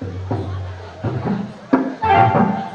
Thank you.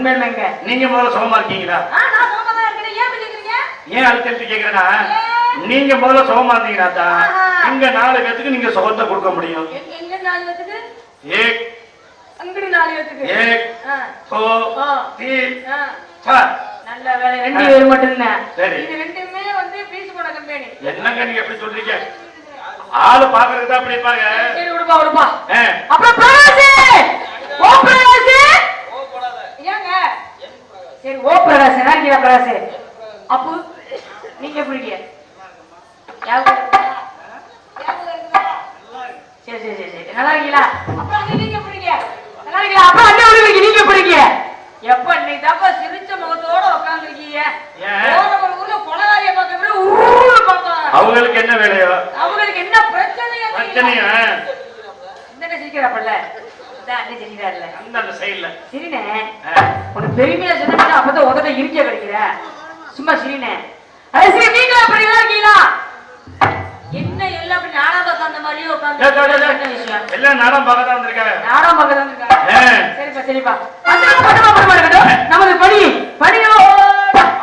அப்படியா உண்மையிலுமேங்க நீங்க முதல்ல சுகமா இருக்கீங்களா? ஏன் அழுத்தி கேக்குறேன்னா நீங்க முதல்ல சுகமா இருந்தீங்கன்னா தான். இங்க நாலு பேத்துக்கு நீங்க சுகத்தை கொடுக்க முடியும். ஏக். ஏக். தி. சா. நல்ல வேலை. ரெண்டு பேர் மட்டும்தான் சரி. இது ரெண்டுமே வந்து பீஸ் போன கம்பெனி என்னங்க நீங்க எப்படி சொல்றீங்க? ஆளு பாக்குறதுக்கு தான் அப்படி இருப்பாங்க. சரி விடுப்பா. அப்புறம் ஓ சரி ஓ பிரகாஷ் என்ன பிரகாஷ்? அப்பு நீங்க எப்படி? சரி சரி சரி நல்லா இருக்கீங்களா? அப்புறம் நீங்க எப்படி நல்லா இருக்கீங்களா? அப்புறம் அண்ணே எப்படி இருக்கீங்க நீங்க எப்படி எப்ப இன்னைக்கு தாப்பா சிரிச்ச முகத்தோட உட்காந்துருக்கீங்க ஒரு ஊர்ல கொலகாரிய பார்க்கவே ஊரு பார்ப்பாங்க அவங்களுக்கு என்ன வேலையோ? அவங்களுக்கு என்ன பிரச்சனையா பிரச்சனையா? இந்த சிரிக்கிறாப்பல்ல இந்த அண்ணன் அந்த அந்த சைடுல. சிரினே. உனக்கு பெருமையா சொன்னா அப்பதான் உதட்ட இருக்க கிடைக்கிற. சும்மா சிரினே. அது சரி நீங்களா அப்படி எல்லாம் இருக்கீங்களா? என்ன எல்லாம் அப்படி நாடா பார்க்க அந்த மாதிரியே உட்காந்து எல்லாம் நானும் பார்க்க தான் வந்திருக்காங்க நாடா பார்க்க தான் இருக்காங்க ஆ. சரிப்பா சரிப்பா. அந்த இருக்கட்டும். நமது பணி பணியோ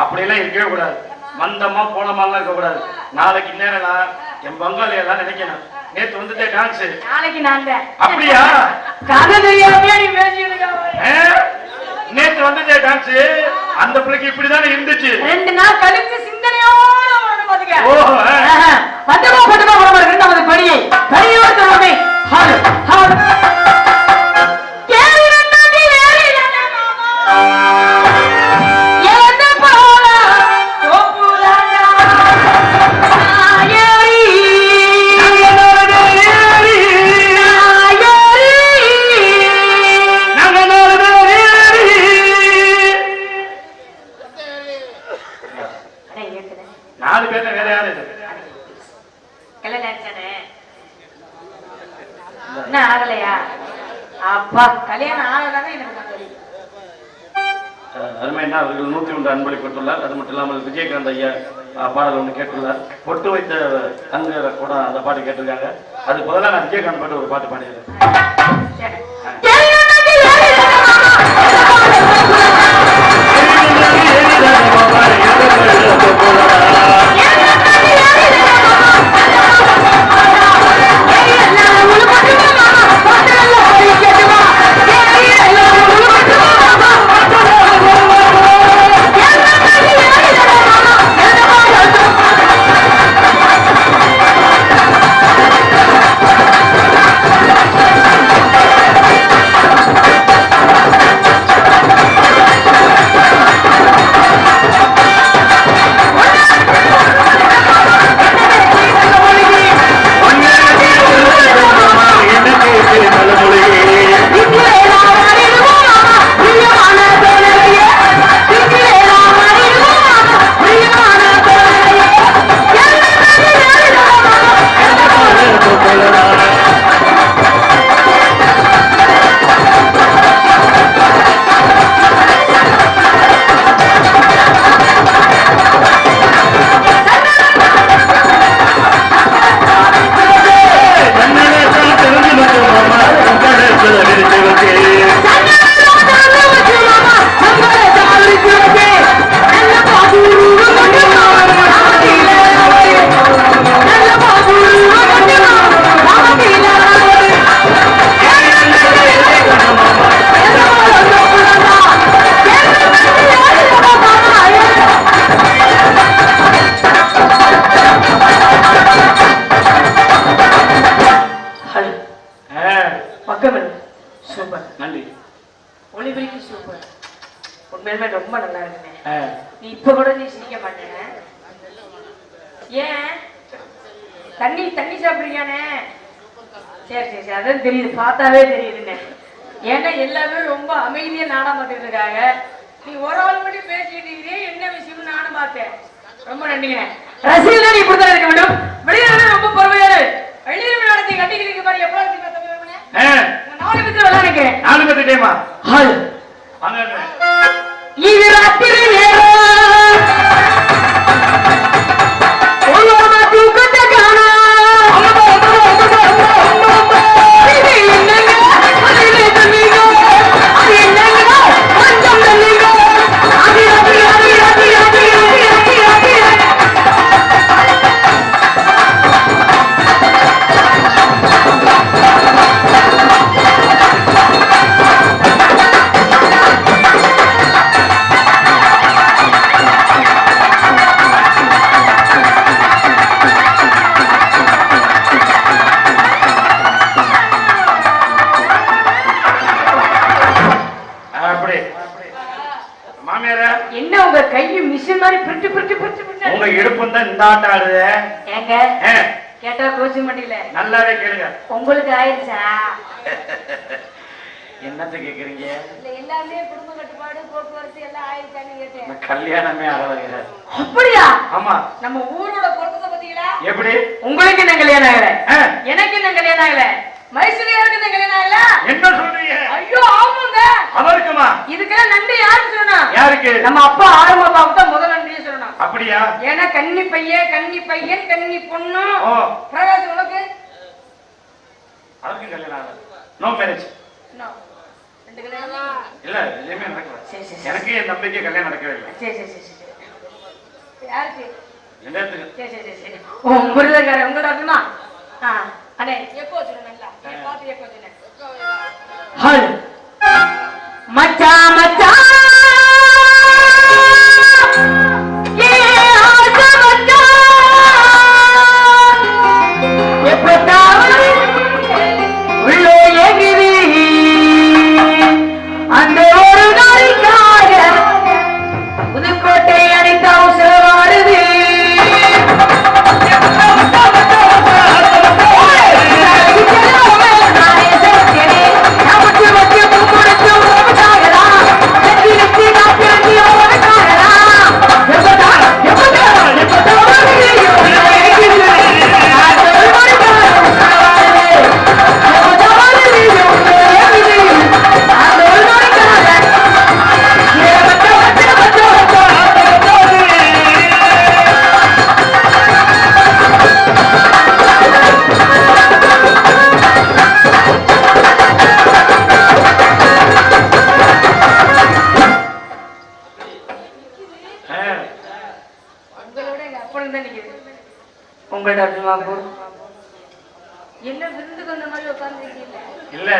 அப்படியெல்லாம் இருக்கவே கூடாது. மந்தமா போனமாலாம் இருக்க கூடாது நாளைக்கு நேரம் என் பங்காளி எல்லாம் நினைக்கணும். நேத்து வந்துட்டே டான்ஸ் நாளைக்கு நான் அப்படியா? கதை தெரியாமையா நீ பேசிட்டு? நேத்து வந்துட்டே டான்ஸ் அந்த பிள்ளைக்கு இப்படிதானே இருந்துச்சு. ரெண்டு நாள் கழிச்சு சிந்தனையோட வரணும் பாத்துக்க. ஓ. பட்டமா பட்டமா படமா இருக்கு நமது அப்பா கல்யாணம் ஆகலன்னா எனக்கு அருமையா அவர்கள் நூத்தி ஒன்று அன்பளி பெற்றுள்ளார் அது மட்டும் இல்லாமல் விஜயகாந்த் ஐயா பாடல் ஒன்று கேட்டுள்ளார். பொட்டு வைத்த தங்க கூட அந்த பாட்டு கேட்டிருக்காங்க. அது பதிலாக நான் விஜயகாந்த் பாட்டு ஒரு பாட்டு பாடியிருக்கேன் சரி சரி சரி. அதான் தெரியுது. பார்த்தாவே தெரியுதுண்ணே ஏன்னா எல்லாமே ரொம்ப அமைதியா நானும் பார்த்துட்டு இருக்காங்க. நீ ஒரு ஆள் மட்டும் பேசிட்டு இருக்கிறே என்ன விஷயம்னு நானும் பார்த்தேன். ரொம்ப நன்றிங்க. ரசிகர்கள் நீ இப்படித்தான் இருக்க வேண்டும். வெளியில ரொம்ப பொறுமையாரு வெளியில நடத்தி கட்டிக்கிறீங்க மாதிரி எப்போ இருக்கு நாலு பேர் விளையாடுக்கிறேன் நாலு பேர் டேமா வாங்க இது ராத்திரி நேரம் அப்படி என்ன உங்க கையை மிஷின் மாதிரி பிரிட்டு பிரிட்டு பிரிட்டு உங்க இடுப்பும் தான் இந்த ஆட்டம் ஆடுது. கேட்டா கோச்சிங் பண்ணல நல்லாவே கேளுங்க. உங்களுக்கு ஆயிடுச்சா? என்னத்த கேக்குறீங்க? இல்ல எல்லாமே குடும்ப அப்படியா? ஆமா. நம்ம ஊரோட பொறுப்பத்தை எப்படி? உங்களுக்கு என்ன கல்யாணம் ஆகல? எனக்கு என்ன கல்யாணம் ஆகல? கல்யாணம் ஆகல என்ன சொல்றீங்க? ஐயோ ஆமாங்க. அவருக்குமா? இதுக்கெல்லாம் நன்றி யாருக்கு சொல்லணும் யாருக்கு? நம்ம அப்பா ஆரம்ப பாப்பு தான் முதல் நன்றியே சொல்லணும் அப்படியா? ஏன்னா கன்னி பையன் கன்னி பையன் கன்னி பொண்ணு. பிரகாஷ் உனக்கு? அவருக்கும் கல்யாணம் நோ மேரேஜ் கல்யாணம் இல்ல எதுவுமே நடக்கல. சரி, சரி, சரி. எனக்கு என் தம்பிக்கு கல்யாணம் நடக்கவே இல்லை. சரி சரி சரி சரி. யாருக்கு? ரெண்டாயிரத்துக்கு சரி சரி சரி சரி இல்ல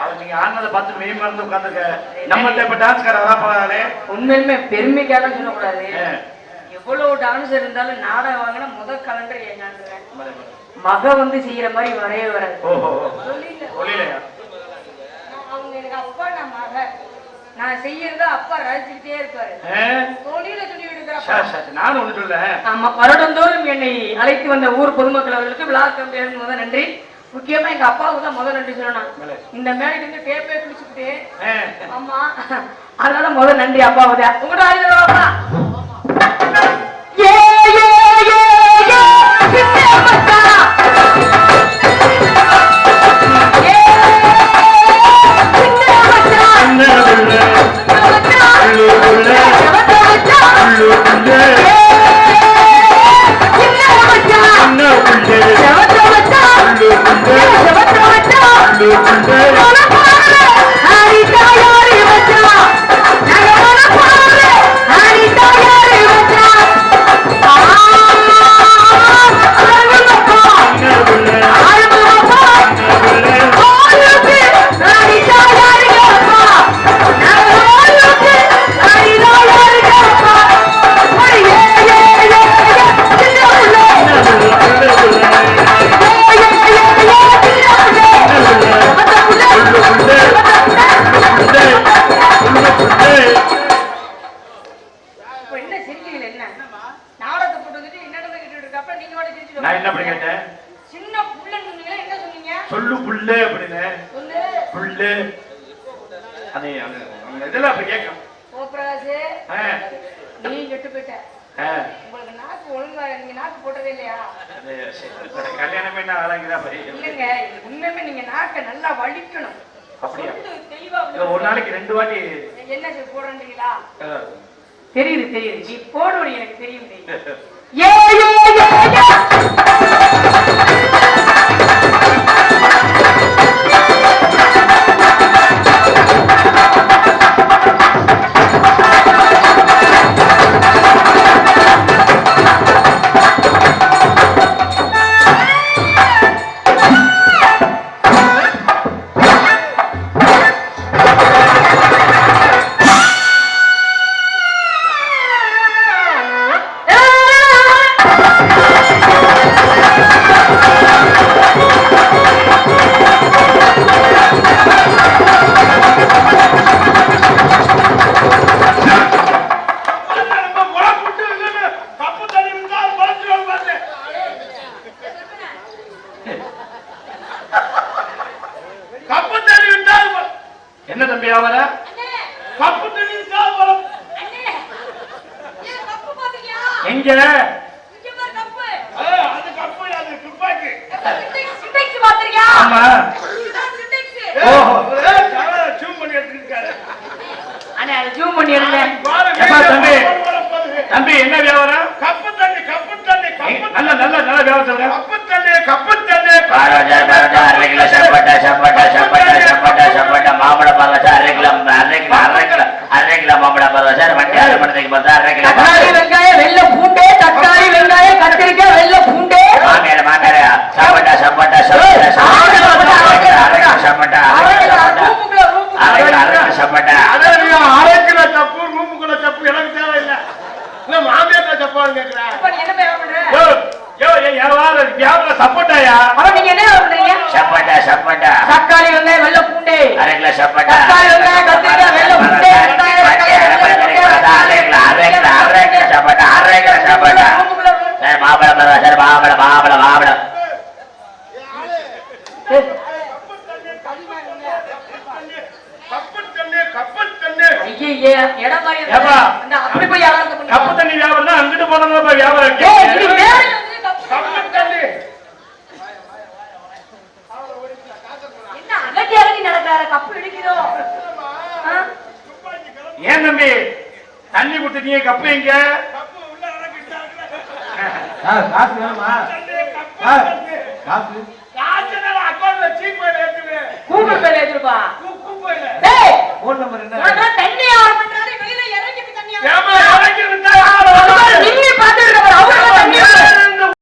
அவர் நீங்க ஆனதை பார்த்து மெய் மறந்து உட்காந்துருக்க நம்மள்ட்ட இப்ப வரா உண்மையுமே பெருமைக்காக சொல்லக்கூடாது. எவ்வளவு டான்ஸ் இருந்தாலும் நாடகம் வாங்கினா முதல் கலண்டர் ஏங்காண்டுறேன் மக வந்து செய்யற மாதிரி வரவே வராது. அவங்க எனக்கு அப்பா நான் மக. நான் செய்யறத அப்பா ரசிச்சுக்கிட்டே இருப்பாரு. தொழில சொல்லி எடுக்கிறப்ப நானும் சொல்ல ஆமா வருடந்தோறும் என்னை அழைத்து வந்த ஊர் பொதுமக்கள் அவர்களுக்கு விழா முதல் நன்றி. முக்கியமா எங்க அப்பாவுக்கு தான் முதல் நன்றி சொல்லணும். இந்த மேடைக்கு வந்து டேப்பே குளிச்சுக்கிட்டு ஆ, ஆமா. அதனால முதல் நன்றி அப்பாவுக்கு தான். உங்களோட ஆயுதம் அப்பா Thank you. நான் என்ன அப்படி கேட்டேன்? சின்ன புள்ளன்னு சொன்னீங்களா என்ன சொன்னீங்க? சொல்லு புள்ள அப்படின்னு. சொல்லு. புள்ள. அது அந்த அந்த இதுல அப்படி கேட்கும். ஆ, நீ கெட்டு போயிட்ட. உங்களுக்கு நாக்கு ஒழுங்கா நீங்க நாக்கு போட்டதே இல்லையா? கல்யாணமே ஆளாங்கிறா பையன் இல்லைங்க உண்மையுமே நீங்க நாக்க நல்லா வலிக்கணும். அப்படியா? ஒரு நாளைக்கு ரெண்டு வாட்டி. என்ன ஆ, தெரியுது தெரியுது. நீ போடுவது எனக்கு தெரியும் ஏ Thank you. தம்பி? தம்பி என்ன வியாபாரம்? கப்பு தண்ணி கப்பு தண்ணி நல்ல நல்ல நல்ல வியாபாரம் கப்பு தண்ணி கப்பு தண்ணி. பாரோஜர் பாரோஜர் அரை கிலோ சப்பட்டா சப்பட்டா சப்பட்டா சப்பட்டா சப்பட்டா மாம்பழம் பரவசா அரை கிலோ அரை கிலோ அரை கிலோ அரை கிலோ மாம்பழம் பரவசா வண்டி அரை மணத்துக்கு பார்த்தா அரை கிலோ தக்காளி வெங்காயம் வெள்ளை பூண்டு தக்காளி வெங்காயம் கத்திரிக்காய் வெள்ளை பூண்டு. மாமியார் மாமியார் சப்பட்டா சப்பட்டா சப்பட்டா சப்பட்டா அரை கிலோ சப்பட்டா அரை கிலோ சப்பட்டா அரை கிலோ சப்பட்டா. அரை கிலோ சப்பு ரூமுக்குள்ள சப்பு எனக்கு தேவையில்லை இல்ல மாமியார் சப்பான்னு கேட்கிறேன் இப்ப நீ என்ன வியாபாரம் பண்ற யோ யோ ஏன் வியாபாரம் வியாபாரம் சப்போட்டாயா அப்ப நீங்க என்ன பண்றீங்க சப்பட்டா சப்பட்டா தக்காளி வெங்காயம் வெள்ளை பூண்டு அரை கிலோ சப்பட்டா தக்காளி வெங்காயம் கத்திரிக்காய் வெள்ளை பூண்டு அரை மணத்துக்கு நடக்கார கப்பு? ஏன் தம்பி? தண்ணி கொடுத்துட்டீங்க கப்பு எங்க? கப்பு உள்ள இறக்கிட்டாங்க காசு. வேணுமா தண்ணி கப்பு சார், தண்ணி காசு காசு போன் நம்பர் என்ன? தண்ணி ஆரம்பிச்சாலே வெளியில இறங்கி